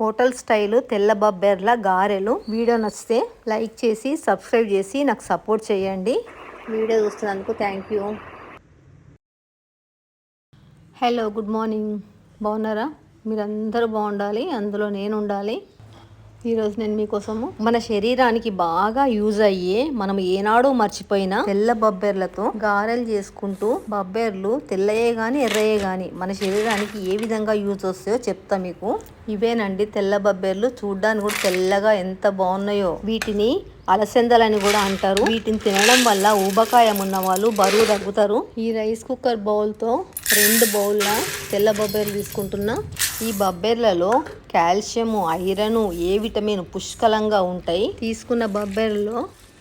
Hotel style తెల్ల బబ్బెర్ల గారెలు. Video నచ్చితే లైక్ చేసి సబ్స్క్రైబ్ చేసి నాకు సపోర్ట్ చేయండి. Video చూస్తున్నందుకు thank you. Hello good morning. బాగున్నారా? మీరందరూ బాగుండాలి అందులో నేను ఉండాలి. ఈరోజు నేను మీకోసము మన శరీరానికి బాగా యూజ్ అయ్యే మనం ఏనాడో మర్చిపోయిన తెల్ల బొబ్బెర్లతో గారెలు చేసుకుంటూ బబ్బెర్లు తెల్లయే గాని ఎర్రయే గాని మన శరీరానికి ఏ విధంగా యూజ్ వస్తాయో చెప్తా మీకు. ఇవేనండి తెల్ల బబ్బెర్లు. చూడ్డానికి కూడా తెల్లగా ఎంత బాగున్నాయో. వీటిని అలసందలని కూడా అంటారు. వీటిని తినడం వల్ల ఊబకాయం ఉన్న వాళ్ళు బరువు తగ్గుతారు. ఈ రైస్ కుక్కర్ బౌల్తో రెండు బౌల్ల తెల్ల బొబ్బెర్లు తీసుకుంటున్నా. ఈ బొబ్బెర్లలో కాల్షియము ఐరన్ ఏ విటమిన్ పుష్కలంగా ఉంటాయి? తీసుకున్న బొబ్బెర్లలో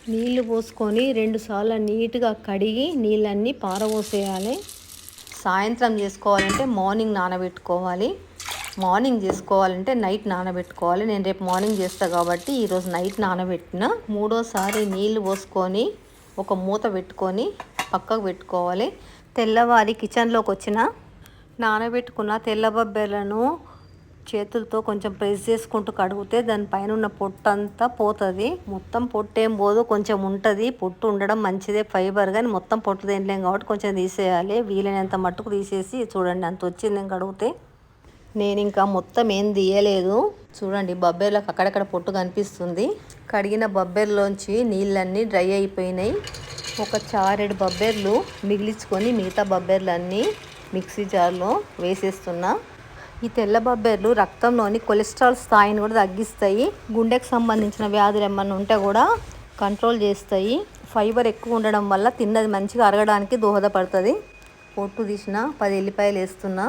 నీళ్ళు పోసుకొని రెండు సార్లు నీట్గా కడిగి నీళ్ళన్నీ పారబోసేయాలి. సాయంత్రం చేసుకోవాలంటే మార్నింగ్ నానబెట్టుకోవాలి. మార్నింగ్ చేసుకోవాలంటే నైట్ నానబెట్టుకోవాలి. నేను రేపు మార్నింగ్ చేస్తా కాబట్టి ఈరోజు నైట్ నానబెట్టిన మూడోసారి నీళ్ళు పోసుకొని ఒక మూత పెట్టుకొని పక్కకు పెట్టుకోవాలి. తెల్లవారి కిచెన్లోకి వచ్చిన నానబెట్టుకున్న తెల్ల బొబ్బెలను చేతులతో కొంచెం ప్రెస్ చేసుకుంటూ కడిగితే దానిపైన ఉన్న పొట్టు అంతా పోతుంది. మొత్తం పొట్టు ఏం పోదు కొంచెం ఉంటుంది. పొట్టు ఉండడం మంచిదే ఫైబర్ కానీ మొత్తం పొట్టు తినలేం కాబట్టి కొంచెం తీసేయాలి. వీలైనంత మట్టుకు తీసేసి చూడండి అంత వచ్చింది నేను కడిగితే. నేను ఇంకా మొత్తం ఏం తీయలేదు. చూడండి బొబ్బెర్లకు అక్కడక్కడ పొట్టు కనిపిస్తుంది. కడిగిన బొబ్బెర్లోంచి నీళ్ళన్నీ డ్రై అయిపోయినాయి. ఒక చారెడు బొబ్బెర్లు మిగిలించుకొని మిగతా బొబ్బెర్లన్నీ మిక్సీ జార్లో వేసేస్తున్నా. ఈ తెల్ల బొబ్బెర్లు రక్తంలోని కొలెస్ట్రాల్ స్థాయిని కూడా తగ్గిస్తాయి. గుండెకు సంబంధించిన వ్యాధులు ఏమన్నా ఉంటే కూడా కంట్రోల్ చేస్తాయి. ఫైబర్ ఎక్కువ ఉండడం వల్ల తిన్నది మంచిగా అరగడానికి దోహదపడుతుంది. పొట్టు తీసిన పది ఎల్లిపాయలు వేస్తున్నా.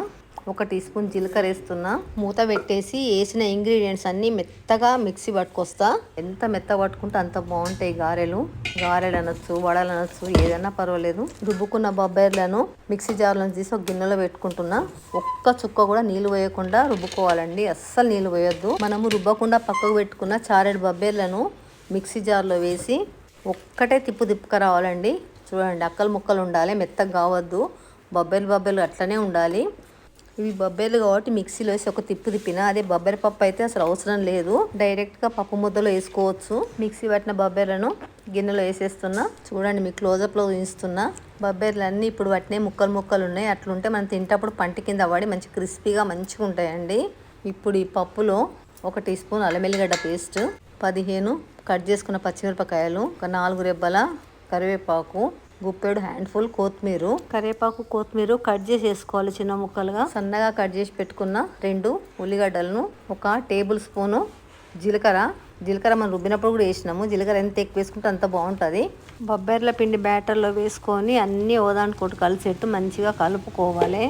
ఒక టీ స్పూన్ జీలకర్ర వేస్తున్నా. మూత పెట్టేసి వేసిన ఇంగ్రీడియంట్స్ అన్నీ మెత్తగా మిక్సీ పట్టుకొస్తా. ఎంత మెత్త పట్టుకుంటే అంత బాగుంటాయి గారెలు. గారెలు అనొచ్చు వడలు అనొచ్చు ఏదైనా పర్వాలేదు. రుబ్బుకున్న బొబ్బర్లను మిక్సీ జార్లో తీసి ఒక గిన్నెలో పెట్టుకుంటున్నా. ఒక్క చుక్క కూడా నీళ్ళు వేయకుండా రుబ్బుకోవాలండి. అస్సలు నీళ్ళు వేయొద్దు మనము రుబ్బకుండా పక్కకు పెట్టుకున్న చారెడు బొబ్బేర్లను మిక్సీ జార్లో వేసి ఒక్కటే తిప్పు తిప్పుక రావాలండి. చూడండి అక్కలు ముక్కలు ఉండాలి మెత్తగా కావద్దు. బొబ్బెలు బొబ్బెలు అట్లనే ఉండాలి. ఇవి బొబ్బేలు కాబట్టి మిక్సీలో వేసి ఒక తిప్పు తిప్పిన. అదే బొబ్బరి పప్పు అయితే అసలు అవసరం లేదు. డైరెక్ట్గా పప్పు ముద్దలో వేసుకోవచ్చు. మిక్సీ పట్టిన బొబ్బేలను గిన్నెలో వేసేస్తున్నా. చూడండి మీకు క్లోజప్లో ఉంచుతున్నా. బొబ్బేర్లు అన్నీ ఇప్పుడు పట్టినవి ముక్కలు ముక్కలు ఉన్నాయి. అట్లుంటే మనం తింటప్పుడు పంట కింద పడి మంచి క్రిస్పీగా మంచిగా ఉంటాయండి. ఇప్పుడు ఈ పప్పులో ఒక టీ స్పూన్ అల్లమెల్లిగడ్డ పేస్ట్ పదిహేను కట్ చేసుకున్న పచ్చిమిరపకాయలు ఒక నాలుగు రెబ్బల కరివేపాకు గుప్పెడు హ్యాండ్ఫుల్ కొత్తిమీర. కరివేపాకు కొత్తిమీర కట్ చేసి వేసుకోవాలి చిన్న ముక్కలుగా. సన్నగా కట్ చేసి పెట్టుకున్న రెండు ఉల్లిగడ్డలను ఒక టేబుల్ స్పూను జీలకర్ర. జీలకర్ర మనం రుబ్బినప్పుడు కూడా వేసినాము. జీలకర్ర ఎంత ఎక్కువ వేసుకుంటే అంత బాగుంటుంది. బొబ్బెర్ల పిండి బ్యాటర్లో వేసుకొని అన్నీ ఓదానుకోటి కలిసేట్టు మంచిగా కలుపుకోవాలి.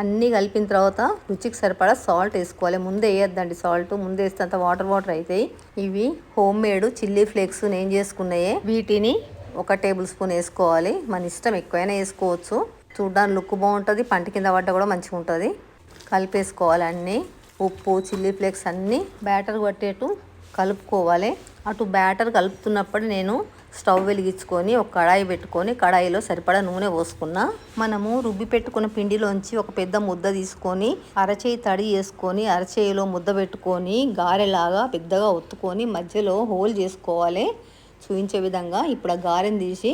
అన్నీ కలిపిన తర్వాత రుచికి సరిపడా సాల్ట్ వేసుకోవాలి. ముందే వేయొద్దండి సాల్ట్. ముందే వేస్తే అంత వాటర్ వాటర్ అవుతాయి. ఇవి హోమ్ మేడ్ చిల్లీ ఫ్లేక్స్ నేను చేసుకున్నాయే. వీటిని ఒక టేబుల్ స్పూన్ వేసుకోవాలి. మన ఇష్టం ఎక్కువైనా వేసుకోవచ్చు. చూడ్డానికి లుక్ బాగుంటుంది. పంట కింద పడ్డ కూడా మంచిగా ఉంటుంది. కలిపేసుకోవాలి అన్నీ. ఉప్పు చిల్లీ ఫ్లేక్స్ అన్నీ బ్యాటర్ పట్టేటు కలుపుకోవాలి. అటు బ్యాటర్ కలుపుతున్నప్పుడు నేను స్టవ్ వెలిగించుకొని ఒక కడాయి పెట్టుకొని కడాయిలో సరిపడా నూనె పోసుకున్నా. మనము రుబ్బి పెట్టుకున్న పిండిలోంచి ఒక పెద్ద ముద్ద తీసుకొని అరచేయి తడి వేసుకొని అరచేయిలో ముద్ద పెట్టుకొని గారెలాగా పెద్దగా ఒత్తుకొని మధ్యలో హోల్ చేసుకోవాలి. చూపించే విధంగా ఇప్పుడు ఆ గారెని తీసి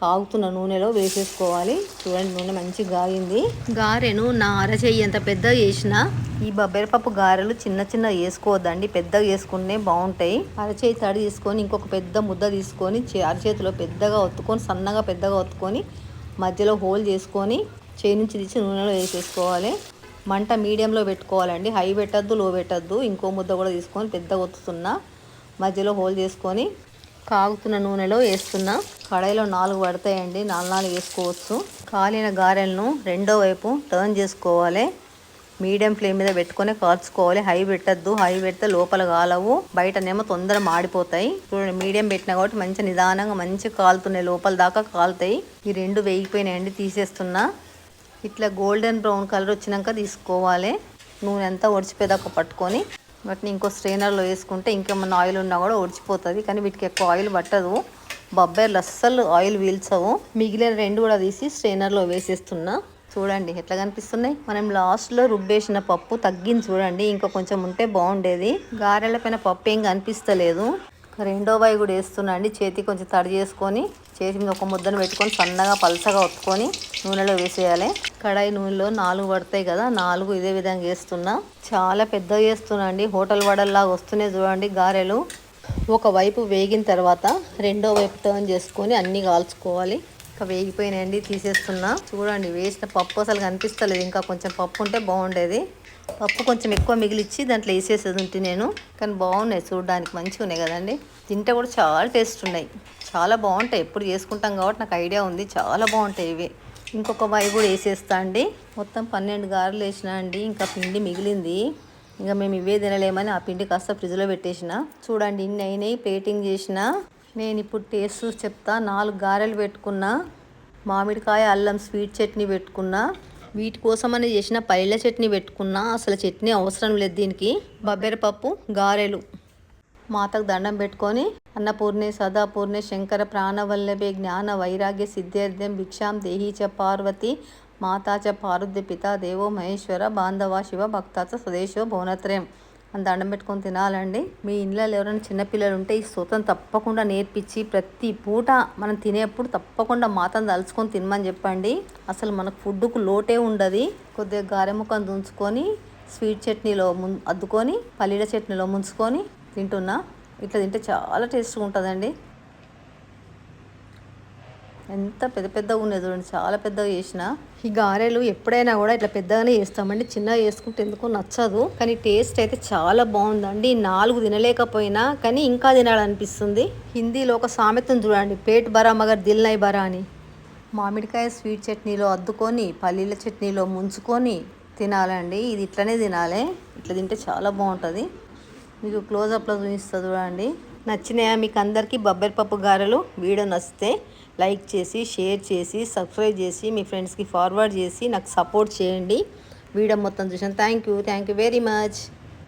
కాగుతున్న నూనెలో వేసేసుకోవాలి. చూడండి నూనె మంచిగా గాగింది. గారెను నా అరచెయ్యి ఎంత పెద్దగా చేసిన ఈ బొబ్బరిపప్పు గారెలు చిన్న చిన్న వేసుకోవద్దండి. పెద్దగా వేసుకుంటే బాగుంటాయి. అరచేయి తడి తీసుకొని ఇంకొక పెద్ద ముద్ద తీసుకొని అరచేతిలో పెద్దగా ఒత్తుకొని సన్నగా పెద్దగా ఒత్తుకొని మధ్యలో హోల్ చేసుకొని చేయి నుంచి తీసి నూనెలో వేసేసుకోవాలి. మంట మీడియంలో పెట్టుకోవాలండి. హై పెట్టద్దు లో పెట్టద్దు. ఇంకో ముద్ద కూడా తీసుకొని పెద్దగా ఒత్తుతున్నా మధ్యలో హోల్ చేసుకొని కాగుతున్న నూనెలో వేస్తున్నా కడాయిలో నాలుగు పడతాయండి. నాలుగు నాలుగు వేసుకోవచ్చు. కాలిన గారెలను రెండో వైపు టర్న్ చేసుకోవాలి. మీడియం ఫ్లేమ్ మీద పెట్టుకొని కాల్చుకోవాలి. హై పెట్టద్దు. హై పెడితే లోపల కాలవు బయటనేమో తొందర మాడిపోతాయి. చూడండి మీడియం పెట్టినా కాబట్టి మంచి నిదానంగా మంచి కాలుతున్నాయి. లోపల దాకా కాలుతాయి. ఈ రెండు వేగిపోయినాయండి తీసేస్తున్నా. ఇట్లా గోల్డెన్ బ్రౌన్ కలర్ వచ్చినాక తీసుకోవాలి. నూనె అంతా ఒడిచిపోయేదాకా పట్టుకొని వాటిని ఇంకో స్ట్రైనర్లో వేసుకుంటే ఇంకేమన్నా ఆయిల్ ఉన్నా కూడా ఒడిచిపోతుంది. కానీ వీటికి ఎక్కువ ఆయిల్ పట్టదు. బొబ్బర్లు అస్సలు ఆయిల్ పీల్చవు. మిగిలిన రెండు కూడా తీసి స్ట్రైనర్లో వేసేస్తున్నా. చూడండి ఎట్లా కనిపిస్తున్నాయి. మనం లాస్ట్లో రుబ్బేసిన పప్పు తగ్గింది చూడండి. ఇంకా కొంచెం ఉంటే బాగుండేది. గారెల పైన పప్పు ఏం కనిపిస్తలేదు. రెండో వాయి కూడా వేస్తున్నా అండి. చేతి కొంచెం తడి చేసుకొని చేతి మీద ఒక ముద్దను పెట్టుకొని సన్నగా పలసగా ఒత్తుకొని నూనెలో వేసేయాలి. కడాయి నూనెలో నాలుగు పడతాయి కదా నాలుగు ఇదే విధంగా వేస్తున్నా. చాలా పెద్దగా చేస్తున్నా అండి హోటల్ వడల్లాగా వస్తున్నాయి చూడండి గారెలు. ఒక వైపు వేగిన తర్వాత రెండో వైపు టర్న్ చేసుకొని అన్నీ కాల్చుకోవాలి. ఇంకా వేగిపోయినాయండి తీసేస్తున్నా. చూడండి వేసిన పప్పు అసలు కనిపిస్తలేదు. ఇంకా కొంచెం పప్పు ఉంటే బాగుండేది. పప్పు కొంచెం ఎక్కువ మిగిలిచ్చి దాంట్లో వేసేసేది ఉంటే నేను. కానీ బాగున్నాయి చూడడానికి మంచిగా ఉన్నాయి కదండి. తింటే కూడా చాలా టేస్ట్ ఉన్నాయి. చాలా బాగుంటాయి. ఎప్పుడు చేసుకుంటాం కాబట్టి నాకు ఐడియా ఉంది. చాలా బాగుంటాయి ఇవి. ఇంకొక వైపు కూడా వేసేస్తా అండి. మొత్తం పన్నెండు గారెలు వేసిన అండి. ఇంకా పిండి మిగిలింది. ఇంకా మేము ఇవే తినలేమని ఆ పిండి కాస్త ఫ్రిడ్జ్లో పెట్టేసిన. చూడండి ఇన్ని అయినాయి. ప్లేటింగ్ చేసిన. నేను ఇప్పుడు టేస్ట్ చూసి చెప్తా. నాలుగు గారెలు పెట్టుకున్నా. మామిడికాయ అల్లం స్వీట్ చట్నీ పెట్టుకున్నా. వీటి కోసమని చేసిన పైల చట్నీ పెట్టుకున్నా. అసలు చట్నీ అవసరం లేదు దీనికి. బబ్బెరపప్పు గారెలు. మాతకు దండం పెట్టుకొని అన్నపూర్ణే సదాపూర్ణే శంకర ప్రాణవల్లభే జ్ఞాన వైరాగ్య సిద్ధ్యర్థ్యం భిక్షాం దేహీచ చ పార్వతి మాతా చ పారుద్య పిత దేవో మహేశ్వర బాంధవ శివ భక్తాచ స్వదేశో భువనత్రయం అని దండం పెట్టుకొని తినాలండి. మీ ఇంట్లో ఎవరైనా చిన్నపిల్లలు ఉంటే ఈ సూతం తప్పకుండా నేర్పించి ప్రతి పూట మనం తినేప్పుడు తప్పకుండా మాతను తలుచుకొని తినమని చెప్పండి. అసలు మనకు ఫుడ్కు లోటే ఉండదు. కొద్దిగా గారెముఖం దుంచుకొని స్వీట్ చట్నీలో ము అద్దుకొని పల్లీల చట్నీలో ముంచుకొని తింటున్నా. ఇట్లా తింటే చాలా టేస్ట్గా ఉంటుందండి. ఎంత పెద్ద పెద్దగా ఉన్నాయి చూడండి చాలా పెద్దగా చేసిన. ఈ గారెలు ఎప్పుడైనా కూడా ఇట్లా పెద్దగానే చేస్తామండి. చిన్నగా చేసుకుంటే ఎందుకో నచ్చదు. కానీ టేస్ట్ అయితే చాలా బాగుందండి. నాలుగు తినలేకపోయినా కానీ ఇంకా తినాలనిపిస్తుంది. హిందీలో ఒక సామెతను చూడండి పేట్ బరా మగర్ దిల్ నై బరా అని. మామిడికాయ స్వీట్ చట్నీలో అద్దుకొని పల్లీల చట్నీలో ముంచుకొని తినాలండి. ఇది ఇట్లనే తినాలి. ఇట్లా తింటే చాలా బాగుంటుంది. మీకు క్లోజప్లో చూపిస్తా చూడండి. నచ్చినాయా మీకు అందరికీ బొబ్బరి పప్పు గారెలు? వీడియో నచ్చితే లైక్ చేసి షేర్ చేసి సబ్స్క్రైబ్ చేసి మీ ఫ్రెండ్స్కి ఫార్వర్డ్ చేసి నాకు సపోర్ట్ చేయండి. వీడియో మొత్తం చూసాను thank you thank you very much